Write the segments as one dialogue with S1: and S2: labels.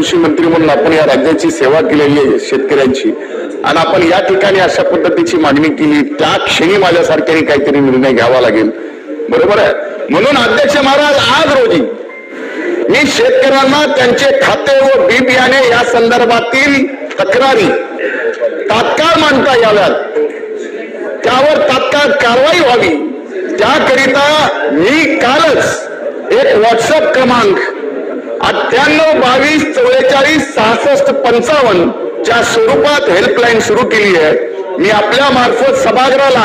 S1: कृषी मंत्री म्हणून आपण या राज्याची सेवा केलेली आहे शेतकऱ्यांची. आणि आपण या ठिकाणी अशा पद्धतीची मागणी केली त्या क्षणी माझ्यासारख्याने काहीतरी निर्णय घ्यावा लागेल. बरोबर आहे? म्हणून अध्यक्ष महाराज आज रोजी मी शेतकऱ्यांना त्यांचे खाते व बी बियाणे या संदर्भातील तक्रारी तात्काळ मांडता याव्यात. त्यावर तात्काळ कारवाई व्हावी. त्याकरिता मी कालच एक व्हॉट्सअप क्रमांक अठ्ठ्याण्णव बावीस चौवेचाळीस सहासष्ट पंचावन्न च्या स्वरूपात हेल्पलाईन सुरू केली आहे. मी आपल्या मार्फत सभागृहाला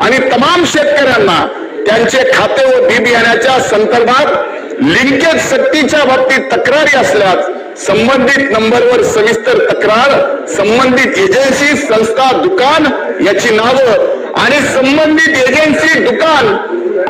S1: आणि तमाम शेतकऱ्यांना त्यांचे खाते व बी बियाण्याच्या संदर्भात लिंकेज सक्तीच्या बाबतीत तक्रारी असल्यास संबंधित नंबरवर सविस्तर तक्रार संबंधित एजन्सी संस्था दुकान याची नावं आणि संबंधित एजन्सी दुकान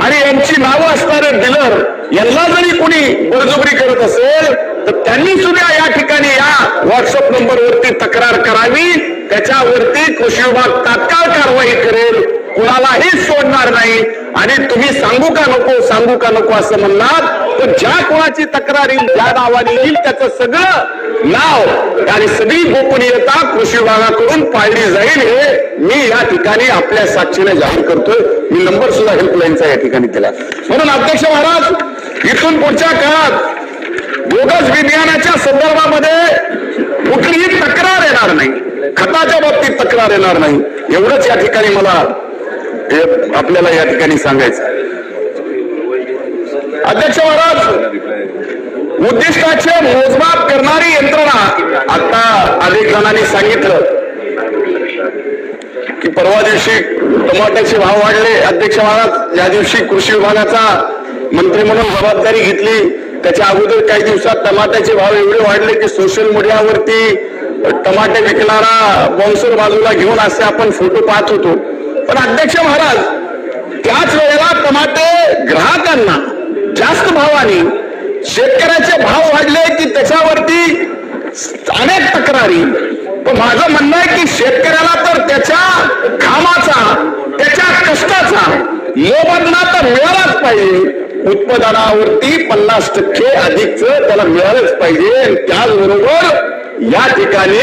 S1: आणि यांची नावं असणारे डीलर यांना जरी कुणी बळजबरी करत असेल तर त्यांनी सुद्धा या ठिकाणी या व्हॉट्सअप नंबरवरती तक्रार करावी. त्याच्यावरती कृषी विभाग तात्काळ कारवाई करेल. कुणालाही सोडणार नाही. आणि तुम्ही सांगू का नको सांगू का नको असं म्हणणार? तर ज्या कोणाची तक्रार येईल ज्या नावाने येईल त्याचं सगळं नाव आणि सगळी गोपनीयता कृषी विभागाकडून पाळली जाईल हे मी या ठिकाणी आपल्या साक्षीने जाहीर करतोय. मी नंबर सुद्धा हेल्पलाईनचा या ठिकाणी दिला. म्हणून अध्यक्ष महाराज इथून पुढच्या काळात बोगस विज्ञानाच्या संदर्भामध्ये कुठलीही तक्रार येणार नाही. खताच्या बाबतीत तक्रार येणार नाही. एवढंच या ठिकाणी मला हे आपल्याला या ठिकाणी सांगायचं. अध्यक्ष महाराज उद्दिष्टाचे मोजमाप करणारी यंत्रणा आता अनेक जणांनी सांगितलं. की परवा दिवशी टमाट्याचे भाव वाढले. अध्यक्ष महाराज या दिवशी कृषी विभागाचा मंत्री म्हणून जबाबदारी घेतली त्याच्या अगोदर काही दिवसात टमाट्याचे भाव एवढे वाढले की सोशल मीडियावरती टमाटे विकणारा बॉन्सर बाजूला घेऊन असे आपण फोटो पाहत होतो. पण अध्यक्ष महाराज त्याच वेळेला टमाटे ग्राहकांना जास्त भावाने शेतकऱ्याचे भाव वाढले की त्याच्यावरती अनेक तक्रारी. पण माझं म्हणणं आहे की शेतकऱ्याला तर त्याच्या घामाचा त्याच्या कष्टाचा मोबदला तर मिळालाच पाहिजे. उत्पादनावरती पन्नास टक्के अधिकच त्याला मिळालंच पाहिजे. आणि त्याचबरोबर या ठिकाणी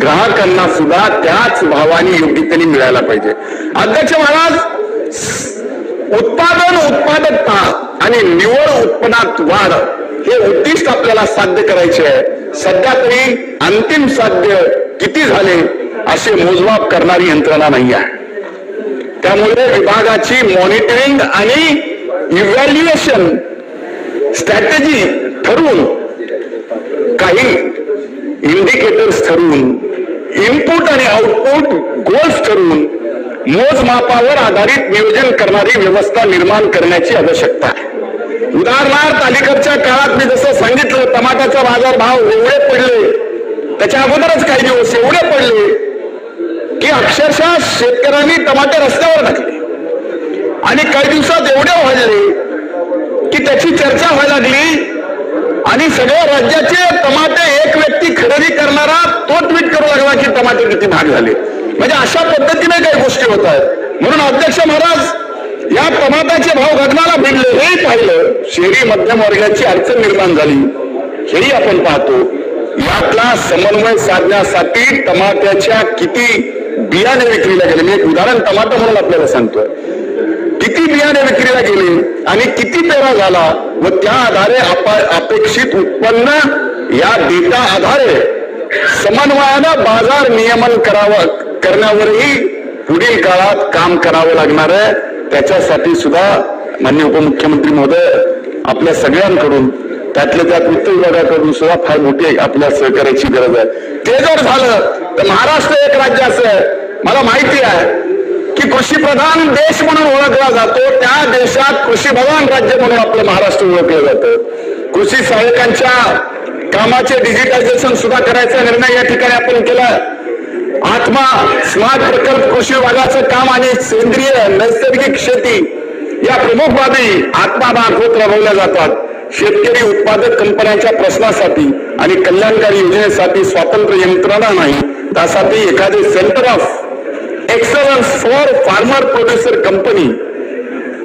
S1: ग्राहकांना सुद्धा त्याच भावाने योग्यतेने मिळायला पाहिजे. अध्यक्ष महाराज उत्पादन उत्पादकता आणि निवड उत्पन्नात वाढ हे उद्दिष्ट आपल्याला साध्य करायचे आहे. सध्या तरी अंतिम साध्य किती झाले असे मोजमाप करणारी यंत्रणा नाही आहे. त्यामुळे विभागाची मॉनिटरिंग आणि इव्हॅल्युएशन स्ट्रॅटेजी ठरवून काही इंडिकेटर्स ठरवून इनपुट आणि आउटपुट गोल्स ठरवून मोजमापावर आधारित नियोजन करणारी व्यवस्था निर्माण करण्याची आवश्यकता आहे. उदाहरणार्थ अलीकडच्या काळात मी जसं सांगितलं टमाट्याचा बाजार भाव एवढे पडले त्याच्या अगोदरच काही दिवस एवढे पडले की अक्षरशः शेतकऱ्यांनी टमाटे रस्त्यावर टाकले. आणि काही दिवसात एवढे वाढले की त्याची चर्चा व्हायला लागली आणि सगळ्या राज्याचे टमाटे एक व्यक्ती खरेदी करणारा तो ट्विट करू लागला की टमाटे किती महाग झाले. म्हणजे अशा पद्धतीने काही गोष्टी होत आहेत. म्हणून अध्यक्ष महाराज या टमाट्याचे भाव घटनाला भिडले हे पाहिलं. शहरी मध्यम वर्गाची अडचण निर्माण झाली. हेही आपण पाहतो. यातला समन्वय साधण्यासाठी टमाट्याच्या किती बियाणे विक्रीला गेले. मी एक उदाहरण टमाटा म्हणून आपल्याला सांगतोय. किती बियाणे करायला गेले आणि किती पेरा झाला व त्या आधारे अपेक्षित उत्पन्न या डेटा आधारे समन्वयानं बाजार नियमन करावं करण्यावरही पुढील काळात काम करावं लागणार आहे. त्याच्यासाठी सुद्धा मान्य उपमुख्यमंत्री महोदय आपल्या सगळ्यांकडून त्यातल्या त्यात वित्त विभागाकडून सुद्धा फार मोठी आपल्या सहकार्याची गरज आहे. ते जर झालं तर महाराष्ट्र एक राज्य असं मला माहिती आहे. की कृषी प्रधान देश म्हणून ओळखला जातो त्या देशात कृषी प्रधान राज्य म्हणून आपलं महाराष्ट्र ओळखलं जातं. कृषी सहाय्यकांच्या कामाचे डिजिटायझेशन सुद्धा करायचा निर्णय या ठिकाणी आपण केला. आत्मा स्मार्ट प्रकल्प कृषी विभागाचं काम आणि सेंद्रिय नैसर्गिक शेती या प्रमुख बाबी आत्मामार्फत राबवल्या जातात. शेतकरी उत्पादक कंपन्यांच्या प्रश्नासाठी आणि कल्याणकारी योजनेसाठी स्वातंत्र्य यंत्रणा नाही त्यासाठी एखादे centre of excellence for farmer producer company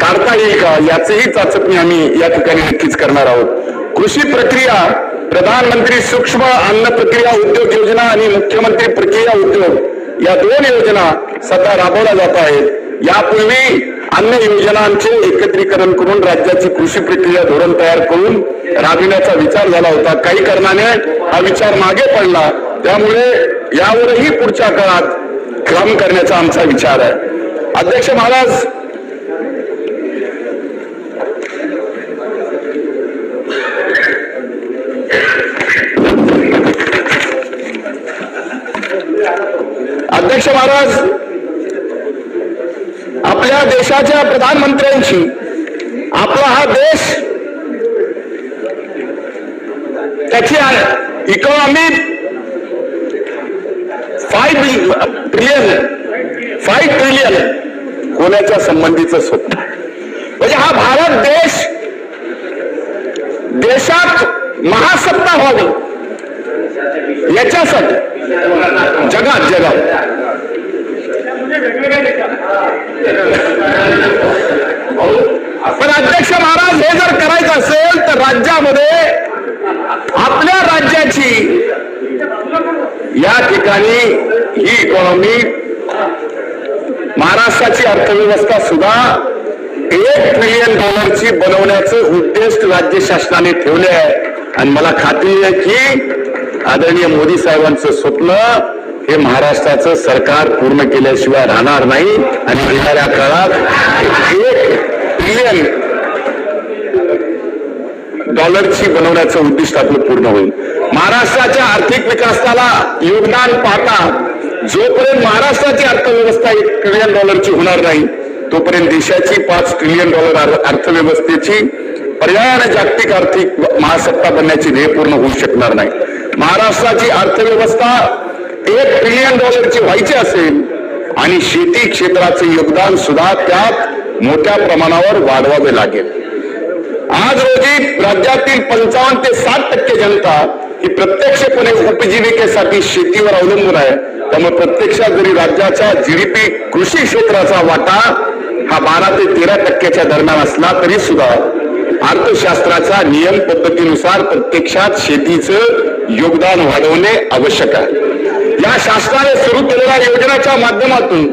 S1: काढता येईल का? याचीही चाचपणी आम्ही या ठिकाणी नक्कीच करणार आहोत. कृषी प्रक्रिया प्रधानमंत्री सूक्ष्म अन्न प्रक्रिया उद्योग योजना आणि मुख्यमंत्री प्रक्रिया उद्योग या दोन योजना सध्या राबवल्या जात आहेत. यापूर्वी अन्य योजनांचे एकत्रीकरण करून राज्याची कृषी प्रक्रिया धोरण तयार करून राबविण्याचा विचार झाला होता. काही कारणाने हा विचार मागे पडला. त्यामुळे यावरही पुढच्या काळात काम करण्याचा आमचा विचार आहे. अध्यक्ष महाराज अध्यक्ष महाराज आपल्या देशाच्या प्रधानमंत्र्यांशी आपला हा देश त्याची economy five trillion five trillion होण्याच्या संबंधीचं स्वप्न? आहे. म्हणजे हा भारत देश देशात महासत्ता व्हावी. याच्यासाठी. जगात जगात. पण अध्यक्ष महाराज हे जर करायचं असेल तर राज्यामध्ये आपल्या राज्याची या ठिकाणी ही इकॉनॉमी महाराष्ट्राची अर्थव्यवस्था सुद्धा एक ट्रिलियन डॉलरची बनवण्याचं उद्देश राज्य शासनाने ठेवले आहे आणि मला खात्री आहे की आदरणीय मोदी साहेबांचं स्वप्न हे महाराष्ट्राचं सरकार पूर्ण केल्याशिवाय राहणार नाही. आणि येणाऱ्या काळात एक ट्रिलियन डॉलरची बनवण्याचं उद्दिष्ट आपलं पूर्ण होईल. महाराष्ट्राच्या आर्थिक विकासाला योगदान पाहता जोपर्यंत महाराष्ट्राची अर्थव्यवस्था एक ट्रिलियन डॉलरची होणार नाही तोपर्यंत देशाची पाच ट्रिलियन डॉलर अर्थव्यवस्थेची पर्यायाने जागतिक आर्थिक महासत्ता बनण्याची ध्येय पूर्ण होऊ शकणार नाही. महाराष्ट्राची अर्थव्यवस्था एक ट्रिलियन डॉलरची व्हायची असेल आणि शेती क्षेत्राचे योगदान सुद्धा त्यात मोठ्या प्रमाणावर वाढवावे लागेल. आज रोजी राज्यातील पंचावन्न ते साठ टक्के जनता ही प्रत्यक्षपणे उपजीविकेसाठी शेतीवर अवलंबून आहे त्यामुळे प्रत्यक्षात जरी राज्याच्या जीडीपी कृषी क्षेत्राचा वाटा हा बारा ते तेरा टक्क्याच्या दरम्यान असला तरी सुद्धा अर्थशास्त्राच्या नियम पद्धतीनुसार प्रत्यक्षात शेतीचं योगदान वाढवणे आवश्यक आहे. या शासनाने सुरू केलेल्या योजनेच्या माध्यमातून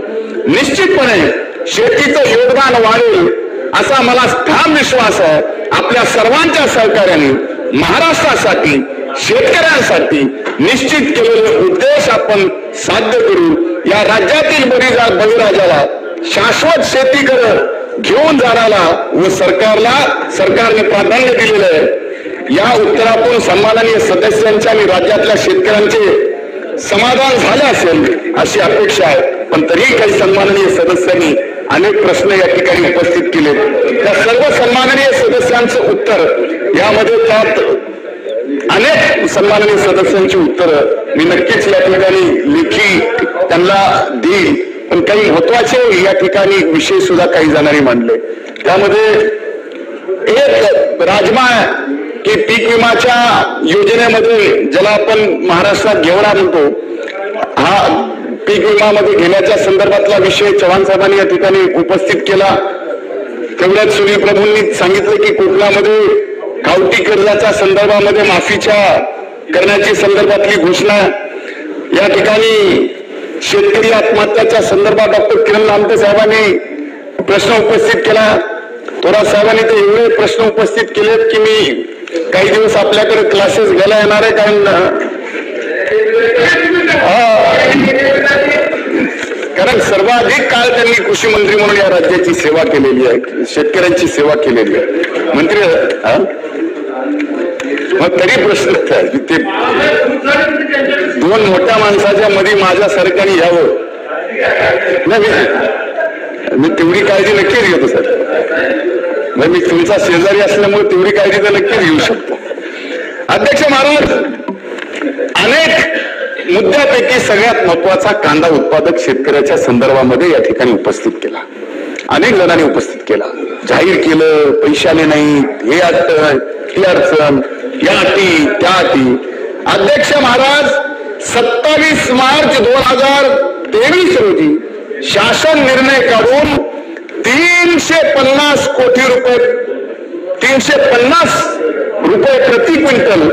S1: निश्चितपणे शेतीचं योगदान वाढेल असा मला ठाम विश्वास आहे. आपल्या सर्वांच्या सहकार्याने महाराष्ट्रासाठी शेतकऱ्यांसाठी निश्चित केलेले उद्देश आपण साध्य करू या राज्यातील बळीजा बळीराजाला शाश्वत शेती करत घेऊन जाण्याला व सरकारला सरकारने प्राधान्य दिलेलं आहे. या उत्तरातून सन्माननीय सदस्यांच्या आणि राज्यातल्या शेतकऱ्यांचे समाधान झाले असेल अशी अपेक्षा आहे. पण तरीही काही सन्माननीय सदस्यांनी अनेक प्रश्न या ठिकाणी उपस्थित केले त्या सर्व सन्माननीय सदस्यांचं उत्तर यामध्ये त्यात अनेक सन्माननीय सदस्यांची उत्तरं. मी नक्कीच या ठिकाणी लेखी त्यांना देईल पण काही महत्त्वाचे या ठिकाणी विषय सुद्धा काही जणांनी मांडले. त्यामध्ये एक राजमा की पीक विमाच्या योजनेमध्ये ज्याला आपण महाराष्ट्रात घेवडा म्हणतो हा पीक विमामध्ये घेण्याच्या संदर्भातला विषय चव्हाण साहेबांनी या ठिकाणी उपस्थित केला. तेवढ्यात सुनील प्रभूंनी सांगितलं की कोकणामध्ये गावठी कर्जाच्या संदर्भामध्ये माफीच्या करण्याची संदर्भातली घोषणा या ठिकाणी शेतकरी आत्महत्याच्या संदर्भात डॉक्टर किरण लामटे साहेबांनी प्रश्न उपस्थित केला. थोडा साहेबांनी ते एवढे प्रश्न उपस्थित केलेत की मी काही दिवस आपल्याकडे क्लासेस घ्यायला येणार आहे कारण हा अधिक काळ त्यांनी कृषी मंत्री म्हणून या राज्याची सेवा केलेली आहे. शेतकऱ्यांची सेवा केलेली आहे. मंत्री मग तरी प्रश्न ते दोन मोठ्या माणसाच्या मध्ये माझ्या सरकारने यावं. नाही मी- तेवढी काळजी नक्कीच घेतो सर मग म्हणजे मी तुमचा शेजारी असल्यामुळे तेवढी काळजी तर नक्कीच घेऊ शकतो. अध्यक्ष महाराज मुद्द्यापैकी सगळ्यात महत्त्वाचा कांदा उत्पादक शेतकऱ्याच्या संदर्भामध्ये या ठिकाणी उपस्थित केला. अनेक जणांनी उपस्थित केला. जाहीर केलं पैशाने नाही हे अडचण ती अडचण या अटी त्या अटी. अध्यक्ष महाराज सत्तावीस मार्च दोन हजार तेवीस रोजी शासन निर्णय काढून तीनशे पन्नास कोटी रुपये तीनशे पन्नास रुपये प्रति क्विंटल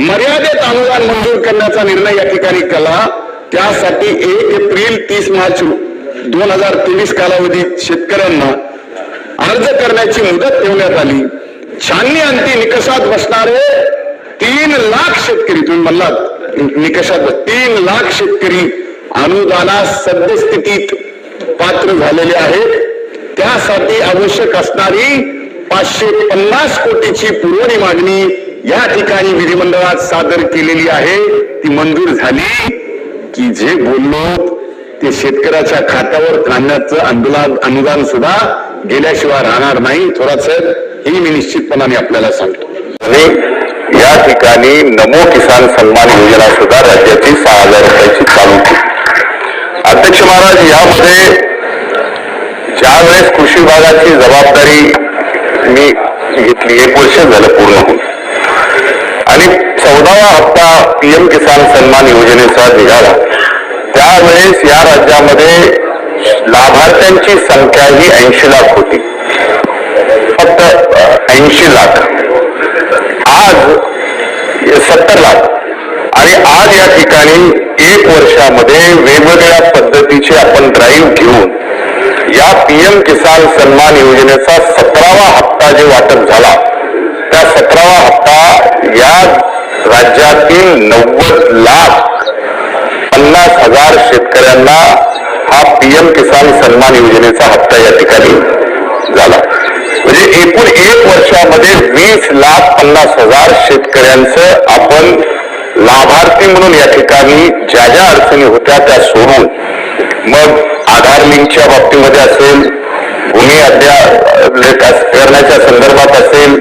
S1: मर्यादित अनुदान मंजूर करण्याचा निर्णय या ठिकाणी केला. त्यासाठी एक एप्रिल तीस मार्च दोन हजार तेवीस कालावधीत शेतकऱ्यांना अर्ज करण्याची मुदत ठेवण्यात आली. छाननी अंती निकषात बसणारे तीन लाख शेतकरी तुम्ही म्हणलात निकषात तीन लाख शेतकरी अनुदानास सद्यस्थितीत पात्र झालेले आहेत. त्यासाठी आवश्यक असणारी पाचशे पन्नास कोटीची पुरवणी मागणी या ठिकाणी विधिमंडळात सादर केलेली आहे. ती मंजूर झाली की जे बोललो ते शेतकऱ्याच्या खात्यावर काढण्याचं अनुदान अनुदान सुद्धा गेल्याशिवाय राहणार नाही. थोडा हे मी निश्चितपणाने आपल्याला सांगतो.
S2: आणि या ठिकाणी नमो किसान सन्मान योजना सुद्धा राज्याची सहा हजार रुपयाची चालू होती. अध्यक्ष महाराज यामध्ये ज्या वेळेस कृषी विभागाची जबाबदारी मी घेतली एक वर्ष झालं पूर्ण होऊन. चौदावा हप्ता पीएम किसान सन्मान योजनेचा निघाला. त्यावेळेस या राज्यामध्ये लाभार्थ्यांची संख्या ही ऐंशी लाख होती. फक्त ऐंशी लाख. आज सत्तर लाख. आणि आज या ठिकाणी एक वर्षामध्ये वेगवेगळ्या पद्धतीचे आपण ड्राईव्ह घेऊन या पीएम किसान सन्मान योजनेचा सतरावा हप्ता जे वाटप झाला त्या सतरावा हप्ता या राज्यातील नव्वद लाख पन्नास हजार शेतकऱ्यांना हा पीएम किसान सन्मान योजनेचा हप्ता या ठिकाणी झाला. म्हणजे एकूण एक वर्षामध्ये वीस लाख पन्नास हजार शेतकऱ्यांचं आपण लाभार्थी म्हणून या ठिकाणी ज्या ज्या अडचणी होत्या त्या सोडून मग आधार लिंकच्या बाबतीमध्ये असेल भूमी अद्या करण्याच्या संदर्भात असेल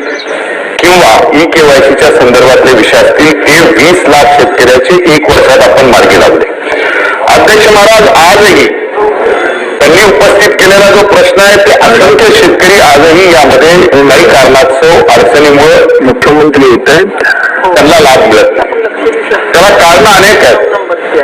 S2: किंवा ई केवायसीच्या संदर्भातले विषय असतील ते वीस लाख शेतकऱ्याचे एक वर्षात आपण मार्गी लावले. अध्यक्ष महाराज आजही त्यांनी उपस्थित केलेला जो प्रश्न आहे ते असंख्य शेतकरी आजही यामध्ये काही कारणास्तव अडचणीमुळे मुख्यमंत्री येत आहेत त्यांना लाभ मिळत नाही. त्याला कारण अनेक आहेत.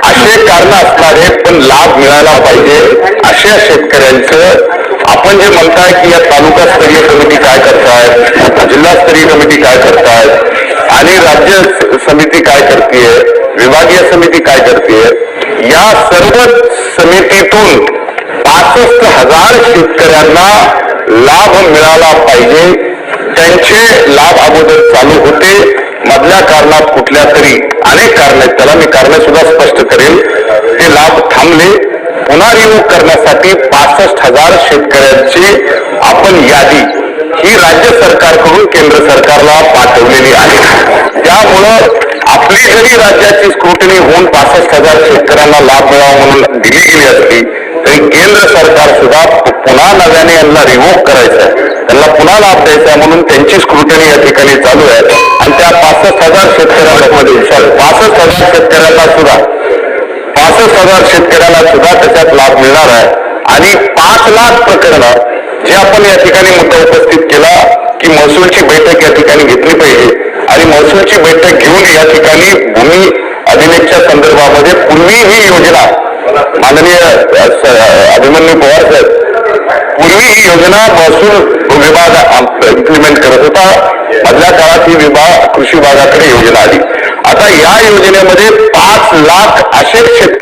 S2: असे कारण असणारे पण लाभ मिळायला पाहिजे अशा शेतकऱ्यांचं आपण जे म्हणताय की या तालुकास्तरीय समिती काय करतायत जिल्हास्तरीय कमिटी काय करतायत आणि राज्य समिती काय करतीये विभागीय समिती काय करतीये या सर्व समितीतून पासष्ट हजार शेतकऱ्यांना लाभ मिळाला पाहिजे. त्यांचे लाभ अगोदर चालू होते. मधल्या कारणात कुठल्या तरी अनेक कारण आहेत. त्याला मी कारण सुद्धा स्पष्ट करेल ते लाभ थांबले. पुन्हा रिव्यू करण्यासाठी पासष्ट हजार शेतकऱ्यांची आपण यादी ही राज्य सरकारकडून केंद्र सरकारला पाठवलेली आहे. त्यामुळं आपली जरी राज्याची स्क्रुटनी होऊन पासष्ट हजार शेतकऱ्यांना लाभ मिळावा म्हणून दिली गेली असती तरी केंद्र सरकार सुद्धा पुन्हा नव्याने यांना रिव्होक करायचं आहे त्यांना पुन्हा लाभ द्यायचा आहे म्हणून त्यांची स्क्रुटनी या ठिकाणी चालू आहे. आणि त्या पासष्ट हजार शेतकऱ्यांमध्ये पासष्ट हजार शेतकऱ्यांना सुद्धा पासष्ट हजार शेतकऱ्याला सुद्धा त्याच्यात लाभ मिळणार आहे. आणि पाच लाख प्रकरणं जे आपण या ठिकाणी मुद्दा उपस्थित केला की महसूलची बैठक या ठिकाणी घेतली पाहिजे. आणि महसूलची बैठक घेऊन या ठिकाणी भूमी अभिलेखच्या संदर्भामध्ये पूर्वी ही योजना माननीय अभिमन्यू पवार साहेब पूर्वी ही योजना महसूल विभाग इम्प्लिमेंट करत होता. मधल्या काळात ही विभाग कृषी विभागाकडे योजना आली. आता या योजनेमध्ये पाच लाख असे शेतकरी